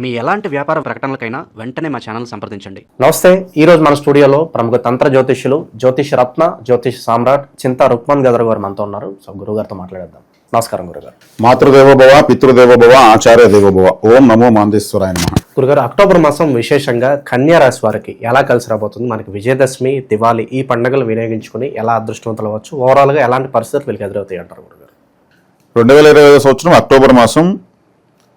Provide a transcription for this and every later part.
మీ ఎలాంటి వ్యాపార ప్రకటనలకైనా వెంటనే మా ఛానల్ సంప్రదించండి. నమస్తే ఈ రోజు మన స్టూడియోలో ప్రముఖ తంత్ర జ్యోతిష్యులు జ్యోతిష్ రత్న జ్యోతిష్ సామ్రాట్ చింతా రుక్మన్ గదర్ గారు మనతో ఉన్నారు. సో గురుగారితో మాట్లాడేద్దాం. నమస్కారం గురుగారు మాతృదేవోభవ పితృదేవోభవ ఆచార్య దేవోభవ. ఓం నమో మాందేశ్వరాయ నమ. గురుగారు అక్టోబర్ మాసం విశేషంగా కన్యా రాశి వారికి ఎలా కలిసి రాబోతుంది? మనకి విజయదశమి దివాళీ ఈ పండుగలు వినియోగించుకుని ఎలా అదృష్టవంతులు అవ్వచ్చు? ఓవరాల్గా ఎలాంటి పరిస్థితులు వీళ్ళకి ఎదురవుతాయి అంటారు గురుగారు రెండు వేల ఇరవై ఐదో సంవత్సరం అక్టోబర్ మాసం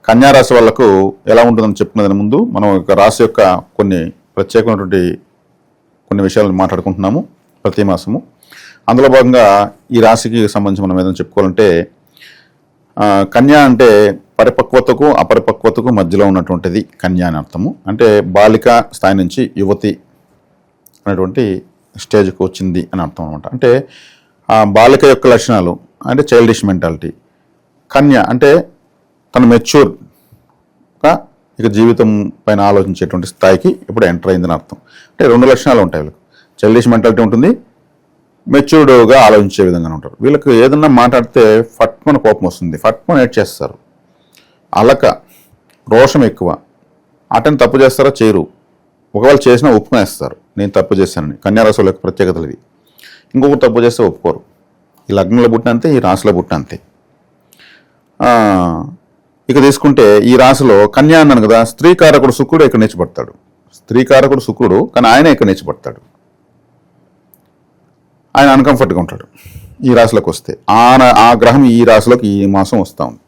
కన్యా రాశి వాళ్ళకు ఎలా ఉంటుందని చెప్పుకునే ముందు మనం ఒక రాశి యొక్క కొన్ని ప్రత్యేకమైనటువంటి కొన్ని విషయాలను మాట్లాడుకుంటున్నాము ప్రతి మాసము. అందులో భాగంగా ఈ రాశికి సంబంధించి మనం ఏదైనా చెప్పుకోవాలంటే కన్యా కన్య అంటే పరిపక్వతకు అపరిపక్వతకు మధ్యలో ఉన్నటువంటిది కన్య అని అర్థము. అంటే బాలిక స్థాయి నుంచి యువతి అనేటువంటి స్టేజ్కి వచ్చింది అని అర్థం అనమాట అంటే ఆ బాలిక యొక్క లక్షణాలు అంటే చైల్డిష్ మెంటాలిటీ కన్య అంటే తను మెచ్యూర్గా ఇక జీవితం పైన ఆలోచించేటువంటి స్థాయికి ఇప్పుడు ఎంటర్ అయిందని అర్థం. అంటే రెండు లక్షణాలు ఉంటాయి వీళ్ళకి. చైల్డిష్ మెంటాలిటీ ఉంటుంది మెచ్యూర్డ్గా ఆలోచించే విధంగా ఉంటారు. వీళ్ళకి ఏదన్నా మాట్లాడితే ఫట్మన కోపం వస్తుంది ఫట్మన్ ఏడ్ చేస్తారు. అలక రోషం ఎక్కువ. అటని తప్పు చేస్తారా? చేయరు. ఒకవేళ చేసినా ఒప్పుకునేస్తారు. నేను తప్పు చేశానని. కన్యారాశుల యొక్క ప్రత్యేకతలు ఇది ఇంకొకరు తప్పు చేస్తే ఒప్పుకోరు. ఈ లగ్నంలో పుట్టినంతే ఈ రాశిలో పుట్టినంతే ఇక తీసుకుంటే ఈ రాశిలో కన్యా అన్నాను కదా స్త్రీ కారకుడు శుక్రుడు ఇక్కడ నేర్చబడతాడు స్త్రీ కారకుడు శుక్రుడు కానీ ఆయన ఇక్కడ నేర్చబడతాడు ఆయన అన్కంఫర్ట్గా ఉంటాడు. ఈ రాశిలోకి వస్తే ఆ ఆ గ్రహం ఈ రాశిలోకి ఈ మాసం వస్తూ ఉంది.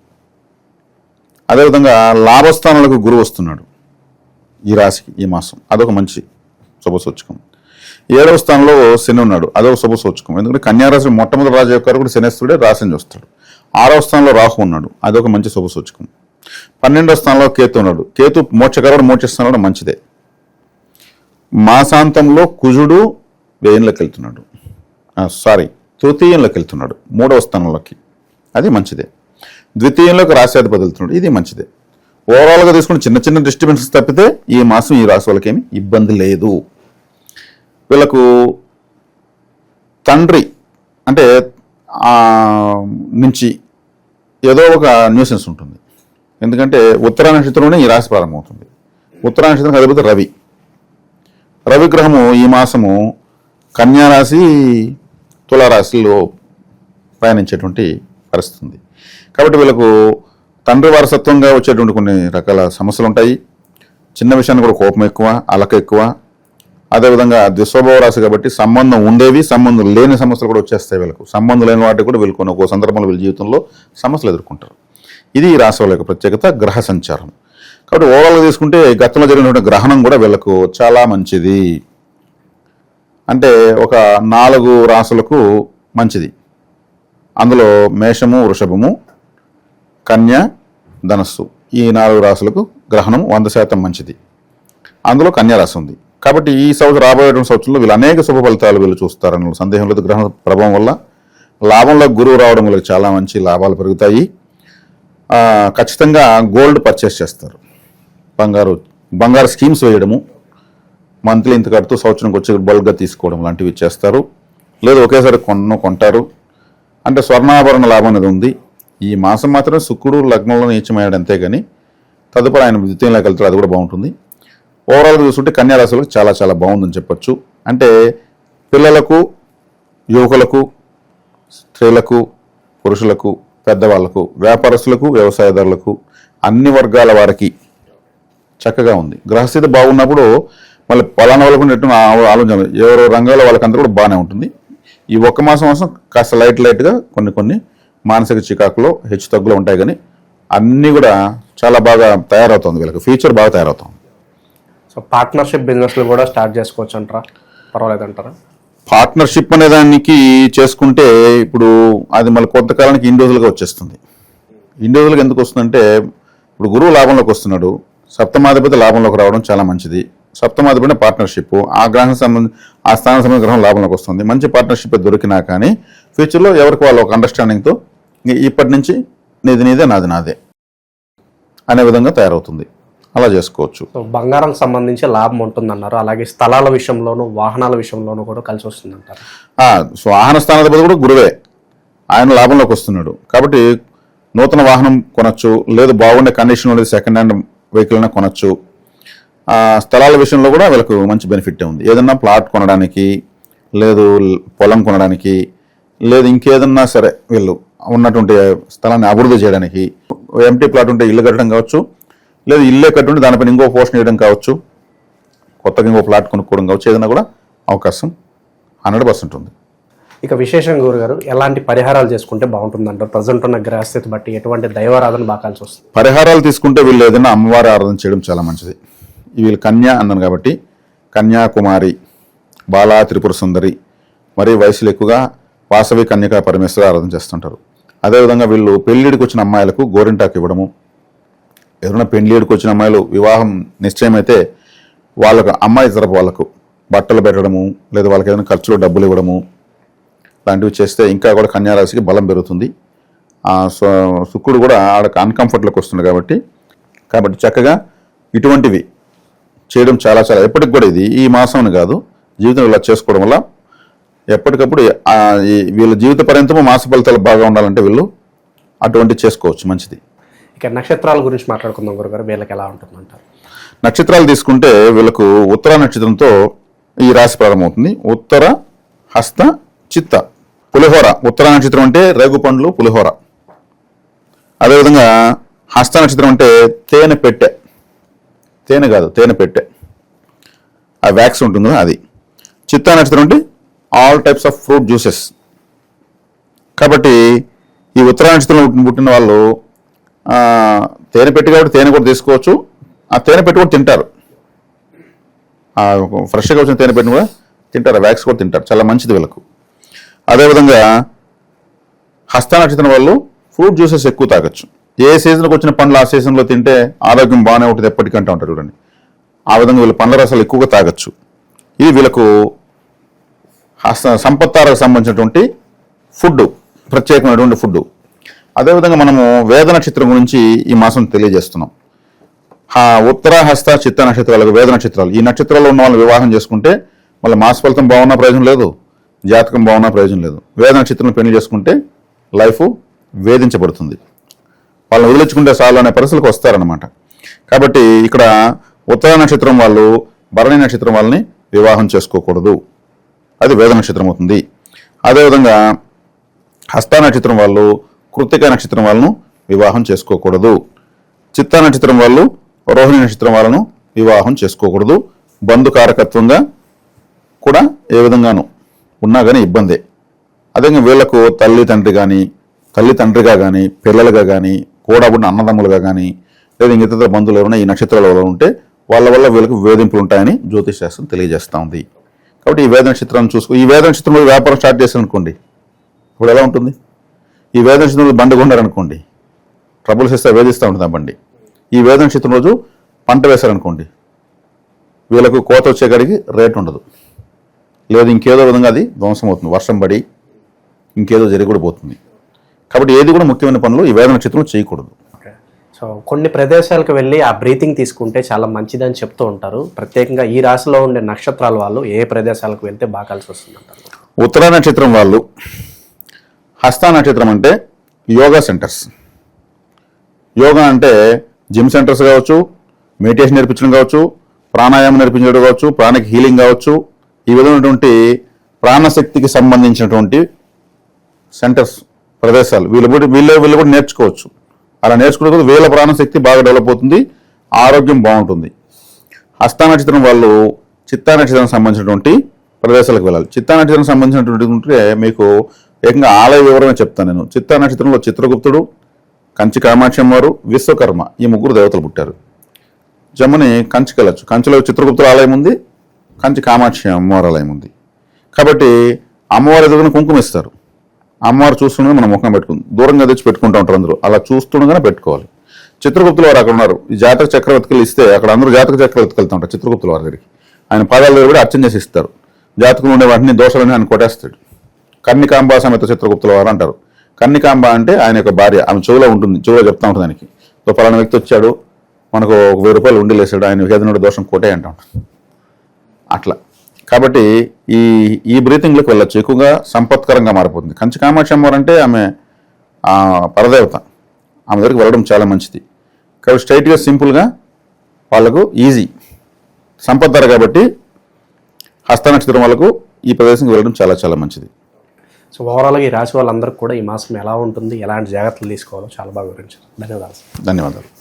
అదేవిధంగా లాభస్థానాలకు గురువు వస్తున్నాడు ఈ రాశికి ఈ మాసం. అదొక మంచి శుభసూచకం ఏడవ స్థానంలో శని ఉన్నాడు. అదొక శుభసూచకం ఎందుకంటే కన్యారాశి మొట్టమొదటి రాజు యొక్క కూడా శనేశ్వరుడే రాశిని చూస్తాడు. ఆరవ స్థానంలో రాహు ఉన్నాడు. అదొక మంచి శుభసూచకం పన్నెండవ స్థానంలో కేతు ఉన్నాడు. కేతు మోక్షకరుడు మోక్షస్థానంలో మంచిదే. మాసాంతంలో కుజుడు వ్యయంలోకి వెళ్తున్నాడు. సారీ తృతీయంలోకి వెళ్తున్నాడు. మూడవ స్థానంలోకి. అది మంచిదే. ద్వితీయంలోకి రాశ్యాధిపతి వెళ్తున్నాడు. ఇది మంచిదే. ఓవరాల్గా తీసుకుని చిన్న చిన్న డిస్టర్బెన్సెస్ తప్పితే ఈ మాసం ఈ రాశి వాళ్ళకి ఏమి ఇబ్బంది లేదు. వీళ్ళకు తండ్రి అంటే నుంచి ఏదో ఒక న్యూసెన్స్ ఉంటుంది. ఎందుకంటే ఉత్తరా నక్షత్రంలోనే ఈ రాశి ప్రారంభమవుతుంది. ఉత్తరా నక్షత్రం అధిపతి రవి. రవి గ్రహము ఈ మాసము కన్యారాశి తులారాశిలో పయనించేటువంటి పరిస్థితి ఉంది. కాబట్టి వీళ్ళకు తండ్రి వారసత్వంగా వచ్చేటువంటి కొన్ని రకాల సమస్యలు ఉంటాయి. చిన్న విషయాన్ని కూడా కోపం ఎక్కువ అలక ఎక్కువ అదేవిధంగా దుస్వభావ రాశి కాబట్టి సంబంధం ఉండేవి సంబంధం లేని సమస్యలు కూడా వచ్చేస్తాయి వీళ్ళకు. సంబంధం లేని వాటికి కూడా వీళ్ళు కొన్ని ఒక్కో సందర్భంలో వీళ్ళ జీవితంలో సమస్యలు ఎదుర్కొంటారు. ఇది ఈ రాశి వాళ్ళ యొక్క ప్రత్యేకత గ్రహ సంచారం. కాబట్టి ఓవరాల్గా తీసుకుంటే గతంలో జరిగినటువంటి గ్రహణం కూడా వీళ్ళకు చాలా మంచిది. అంటే ఒక నాలుగు రాసులకు మంచిది. అందులో మేషము వృషభము కన్య ధనస్సు. ఈ నాలుగు రాసులకు గ్రహణం వంద శాతం మంచిది. అందులో కన్యా రాశి ఉంది. కాబట్టి ఈ సంవత్సరం రాబోయేటువంటి సంవత్సరంలో వీళ్ళు అనేక శుభ ఫలితాలు వీళ్ళు చూస్తారని సందేహం లేదు. గ్రహణ ప్రభావం వల్ల లాభంలో గురువు రావడం వల్ల చాలా మంచి లాభాలు పెరుగుతాయి. ఖచ్చితంగా గోల్డ్ పర్చేస్ చేస్తారు. బంగారు బంగారు స్కీమ్స్ వేయడము మంత్లీ ఇంత కడుతూ సంవత్సరంకి వచ్చి బల్క్గా తీసుకోవడం లాంటివి చేస్తారు. లేదు ఒకేసారి కొన్న కొంటారు. అంటే స్వర్ణాభరణ లాభం అనేది ఉంది. ఈ మాసం మాత్రం శుక్రుడు లగ్నంలో నీచమయ్యాడు అంతేగాని తదుపరి ఆయన ద్వితీయంలోకి వెళ్తాడు అది కూడా బాగుంటుంది. ఓవరాల్గా చూసుకుంటే కన్యారాశులకు చాలా చాలా బాగుందని చెప్పొచ్చు. అంటే పిల్లలకు యువకులకు స్త్రీలకు పురుషులకు పెద్దవాళ్ళకు వ్యాపారస్తులకు వ్యవసాయదారులకు అన్ని వర్గాల వారికి చక్కగా ఉంది. గ్రహస్థితి బాగున్నప్పుడు మళ్ళీ పలానా వాళ్ళకు నెట్టు ఆలోచన ఎవరో రంగాల వాళ్ళకంతా కూడా బాగానే ఉంటుంది. ఈ ఒక్క మాసం మాసం కాస్త లైట్ లైట్గా కొన్ని కొన్ని మానసిక చికాకులో హెచ్చు తగ్గులు ఉంటాయి కానీ అన్నీ కూడా చాలా బాగా తయారవుతుంది వీళ్ళకి. ఫ్యూచర్ బాగా తయారవుతుంది. సో పార్ట్నర్షిప్ బిజినెస్లు కూడా స్టార్ట్ చేసుకోవచ్చు అంటారా పర్వాలేదు అంటారా పార్ట్నర్షిప్ అనే దానికి చేసుకుంటే ఇప్పుడు అది మళ్ళీ కొంతకాలానికి ఇండివిజువల్గా వచ్చేస్తుంది. ఇండివిజువల్గా ఎందుకు వస్తుందంటే ఇప్పుడు గురువు లాభంలోకి వస్తున్నాడు. సప్తమాధిపతి లాభంలోకి రావడం చాలా మంచిది. సప్తమాధిపతి పార్ట్నర్షిప్ ఆ గ్రహం సంబంధం ఆ స్థానం సంబంధించిన గ్రహం లాభంలోకి వస్తుంది. మంచి పార్ట్నర్షిప్ దొరికినా కానీ ఫ్యూచర్లో ఎవరికి వాళ్ళు ఒక అండర్స్టాండింగ్తో ఇప్పటి నుంచి నీది నీదే నాది నాదే అనే విధంగా తయారవుతుంది. అలా చేసుకోవచ్చు. బంగారం సంబంధించి లాభం ఉంటుందన్నారు. అలాగే స్థలాల విషయంలోనూ వాహనాల విషయంలోనూ కూడా కలిసి వస్తుందంటారు. వాహన స్థానాధిపతి కూడా గురువే. ఆయన లాభంలోకి వస్తున్నాడు. కాబట్టి నూతన వాహనం కొనొచ్చు లేదు బాగుండే కండిషన్ ఉండేది సెకండ్ హ్యాండ్ వెహికల్ అయినా కొనచ్చు. స్థలాల విషయంలో కూడా వీళ్ళకు మంచి బెనిఫిట్ ఉంది. ఏదన్నా ప్లాట్ కొనడానికి లేదు పొలం కొనడానికి లేదు ఇంకేదన్నా సరే వీళ్ళు ఉన్నటువంటి స్థలాన్ని అభివృద్ధి చేయడానికి ఎంటీ ప్లాట్ ఉంటే ఇల్లు కట్టడం కావచ్చు లేదు ఇల్లే కట్టుంటే దానిపైన ఇంకో పోర్షన్ వేయడం కావచ్చు కొత్తగా ఇంకో ప్లాట్ కొనుక్కోవడం కావచ్చు ఏదైనా కూడా అవకాశం హండ్రెడ్ పర్సెంట్ ఉంది. ఇక విశేషంగా గురుగారు ఎలాంటి పరిహారాలు చేసుకుంటే బాగుంటుంది అంటారు ప్రజెంట్ ఉన్న గ్రహస్థితి బట్టి ఎటువంటి దైవారాధన బాకాల్సి వస్తుంది? పరిహారాలు తీసుకుంటే వీళ్ళు ఏదైనా అమ్మవారి ఆరాధన చేయడం చాలా మంచిది. వీళ్ళు కన్యా అన్నాను కాబట్టి కన్యాకుమారి బాలా త్రిపుర సుందరి మరి వయసులు ఎక్కువగా వాసవి కన్యకా పరమేశ్వర ఆరాధన చేస్తుంటారు. అదేవిధంగా వీళ్ళు పెళ్ళిడికి వచ్చిన అమ్మాయిలకు గోరింటాకు ఇవ్వడము ఎవరైనా పెండ్లి వచ్చిన అమ్మాయిలు వివాహం నిశ్చయమైతే వాళ్ళకు అమ్మాయి తరపు వాళ్ళకు బట్టలు పెట్టడము లేదా వాళ్ళకి ఏదైనా ఖర్చులో డబ్బులు ఇవ్వడము లాంటివి చేస్తే ఇంకా కూడా కన్యారాశికి బలం పెరుగుతుంది. శుక్రుడు కూడా ఆడకు అన్కంఫర్ట్లోకి వస్తుంది కాబట్టి కాబట్టి చక్కగా ఇటువంటివి చేయడం చాలా చాలా ఎప్పటికి కూడా ఇది ఈ మాసం అని కాదు జీవితం ఇలా చేసుకోవడం వల్ల ఎప్పటికప్పుడు ఈ వీళ్ళ జీవిత పర్యంతము మాస ఫలితాలు బాగా ఉండాలంటే వీళ్ళు అటువంటి చేసుకోవచ్చు మంచిది. ఇక నక్షత్రాల గురించి మాట్లాడుకుందాం గురుగారు వీళ్ళకి ఎలా ఉంటుందంటారు? నక్షత్రాలు తీసుకుంటే వీళ్ళకు ఉత్తర నక్షత్రంతో ఈ రాశి ప్రారంభమవుతుంది ఉత్తర హస్త చిత్త పులిహోర. ఉత్తర నక్షత్రం అంటే రేగు పండ్లు పులిహోర. అదేవిధంగా హస్త నక్షత్రం అంటే తేనె పెట్టె. తేనె కాదు తేనె పెట్టె. ఆ వ్యాక్స్ ఉంటుంది అది. చిత్తా నక్షత్రం అంటే all types of fruit juices. కాబట్టి ఈ ఉత్తర నక్షత్రంలో పుట్టిన- వాళ్ళు తేనె పెట్టి కాబట్టి తేనె కూడా తీసుకోవచ్చు. ఆ తేనె పెట్టి కూడా తింటారు. ఆ ఫ్రెష్గా వచ్చిన తేనె పెట్టిన కూడా తింటారు. వ్యాక్స్ కూడా తింటారు. చాలా మంచిది వీళ్ళకు. అదేవిధంగా హస్త నక్షత్రం వాళ్ళు ఫ్రూట్ జ్యూసెస్ ఎక్కువ తాగొచ్చు. ఏ సీజన్కి వచ్చిన పండ్లు ఆ సీజన్లో తింటే ఆరోగ్యం బాగానే ఉంటుంది ఎప్పటికంటే ఉంటారు చూడండి. ఆ విధంగా వీళ్ళు పండ్ల రసాలు ఎక్కువగా తాగొచ్చు. ఇది వీళ్ళకు హస్త సంపత్తారకు సంబంధించినటువంటి ఫుడ్ ప్రత్యేకమైనటువంటి ఫుడ్ అదేవిధంగా మనము వేద నక్షత్రం గురించి ఈ మాసం తెలియజేస్తున్నాం. ఆ ఉత్తర హస్త చిత్త నక్షత్రాలకు వేద నక్షత్రాలు. ఈ నక్షత్రాల్లో ఉన్న వాళ్ళు వివాహం చేసుకుంటే మళ్ళీ మాస ఫలితం బాగున్నా ప్రయోజనం లేదు జాతకం బాగున్నా ప్రయోజనం లేదు. వేద నక్షత్రం పెళ్ళి చేసుకుంటే లైఫ్ వేధించబడుతుంది. వాళ్ళని వదిలించుకుంటే చాలు అనే పరిస్థితులకు వస్తారనమాట కాబట్టి ఇక్కడ ఉత్తర నక్షత్రం వాళ్ళు భరణి నక్షత్రం వాళ్ళని వివాహం చేసుకోకూడదు. అది వేద నక్షత్రం అవుతుంది. అదేవిధంగా హస్త నక్షత్రం వాళ్ళు కృత్తిక నక్షత్రం వాళ్ళను వివాహం చేసుకోకూడదు. చిత్తా నక్షత్రం వాళ్ళు రోహిణి నక్షత్రం వాళ్ళను వివాహం చేసుకోకూడదు. బంధుకారకత్వంగా కూడా ఏ విధంగానూ ఉన్నా కానీ ఇబ్బందే. అదే వీళ్ళకు తల్లి తండ్రి కానీ తల్లి తండ్రిగా కానీ పిల్లలుగా కానీ కూడబడిన అన్నదమ్ములుగా కానీ లేదా ఇంకితర బంధువులు ఎవరైనా ఈ నక్షత్రాల వల్ల ఉంటే వాళ్ళ వల్ల వీళ్ళకు వేధింపులు ఉంటాయని జ్యోతిష్ శాస్త్రం తెలియజేస్తూ ఉంది. కాబట్టి ఈ వేద నక్షత్రాన్ని చూసుకో ఈ వేద నక్షత్రంలో వ్యాపారం స్టార్ట్ చేశారు అనుకోండి ఇప్పుడు ఎలా ఉంటుంది? ఈ వేద నక్షత్రంలో బండి కొన్నారనుకోండి ట్రబుల్స్ ఇస్తే వేధిస్తూ ఉంటుంది ఆ బండి? ఈ వేద నక్షత్రం రోజు పంట వేశారనుకోండి వీళ్ళకు కోత వచ్చే కాడికి రేట్ ఉండదు. లేదు ఇంకేదో విధంగా అది ధ్వంసం అవుతుంది వర్షం పడి ఇంకేదో జరిగి కూడా పోతుంది. కాబట్టి ఏది కూడా ముఖ్యమైన పనులు ఈ వేద నక్షత్రం చేయకూడదు. సో కొన్ని ప్రదేశాలకు వెళ్ళి ఆ బ్రీతింగ్ తీసుకుంటే చాలా మంచిదని చెప్తూ ఉంటారు. ప్రత్యేకంగా ఈ రాశిలో ఉండే నక్షత్రాల వాళ్ళు ఏ ప్రదేశాలకు వెళ్తే బాగా కలిసి వస్తుంది అంటారు ఉత్తర నక్షత్రం వాళ్ళు హస్త నక్షత్రం అంటే యోగా సెంటర్స్. యోగా అంటే జిమ్ సెంటర్స్ కావచ్చు మెడిటేషన్ నేర్పించడం కావచ్చు ప్రాణాయామం నేర్పించడం కావచ్చు ప్రాణిక్ హీలింగ్ కావచ్చు ఈ విధమైనటువంటి ప్రాణశక్తికి సంబంధించినటువంటి సెంటర్స్ ప్రదేశాలు. వీళ్ళు కూడా వీళ్ళు వీళ్ళు కూడా నేర్చుకోవచ్చు. అలా నేర్చుకునే వీళ్ళ ప్రాణశక్తి బాగా డెవలప్ అవుతుంది ఆరోగ్యం బాగుంటుంది. హస్త నక్షత్రం వాళ్ళు చిత్తా నక్షత్రానికి సంబంధించినటువంటి ప్రదేశాలకు వెళ్ళాలి. చిత్తా నక్షత్రానికి సంబంధించినటువంటి ఉంటే మీకు ఏకంగా ఆలయ వివరమే చెప్తాను నేను. చిత్తా నక్షత్రంలో చిత్రగుప్తుడు కంచి కామాక్షి అమ్మవారు విశ్వకర్మ ఈ ముగ్గురు దేవతలు పుట్టారు. జమ్మని కంచికి వెళ్ళచ్చు కంచిలో చిత్రగుప్తుల ఆలయం ఉంది కంచి కామాక్షి అమ్మవారి ఆలయం ఉంది. కాబట్టి అమ్మవారి ఎదుగున కుంకుమ ఇస్తారు. అమ్మవారు చూస్తుండగా మనం ముఖం పెట్టుకుంది. దూరంగా తెచ్చి పెట్టుకుంటూ ఉంటారు అందరూ. అలా చూస్తుండగానే పెట్టుకోవాలి. చిత్రగుప్తుల వారు అక్కడ ఉన్నారు. ఈ జాతక చక్రవర్తికలు ఇస్తే అక్కడ అందరూ జాతక చక్రవర్తికి వెళ్తూ ఉంటారు చిత్రగుప్తుల వారి దగ్గరికి. ఆయన పాదాల దగ్గర కూడా అర్చన చేసి ఇస్తారు. జాతకులు ఉండే వాటిని దోషాలని ఆయన కొట్టేస్తాడు. కన్నికాంబ సమేత చిత్రగుప్తుల వారు అంటారు. కన్నికాంబ అంటే ఆయన యొక్క భార్య. ఆమె చెవులో ఉంటుంది. చెవులో చెప్తా ఉంటుంది దానికి సో పలానా వ్యక్తి వచ్చాడు. మనకు ఒక వెయ్యి రూపాయలు ఉండిలేసాడు ఆయన ఏదైనా దోషం కొట్టే అంటాం అట్లా. కాబట్టి ఈ ఈ బ్రీతింగ్లోకి వెళ్ళొచ్చు. ఎక్కువగా సంపత్కరంగా మారిపోతుంది. కంచి కామాక్షి అమ్మవారు అంటే ఆమె పరదేవత. ఆమె దగ్గరికి వెళ్ళడం చాలా మంచిది. కాబట్టి స్ట్రైట్గా సింపుల్గా వాళ్ళకు ఈజీ. సంపద కాబట్టి హస్త నక్షత్రం వాళ్ళకు ఈ ప్రదేశంకి వెళ్ళడం చాలా చాలా మంచిది. సో ఓవరాల్గా ఈ రాశి వాళ్ళందరికీ కూడా ఈ మాసం ఎలా ఉంటుంది ఎలాంటి జాగ్రత్తలు తీసుకోవాలో చాలా బాగా వివరించారు. ధన్యవాదాలు. ధన్యవాదాలు.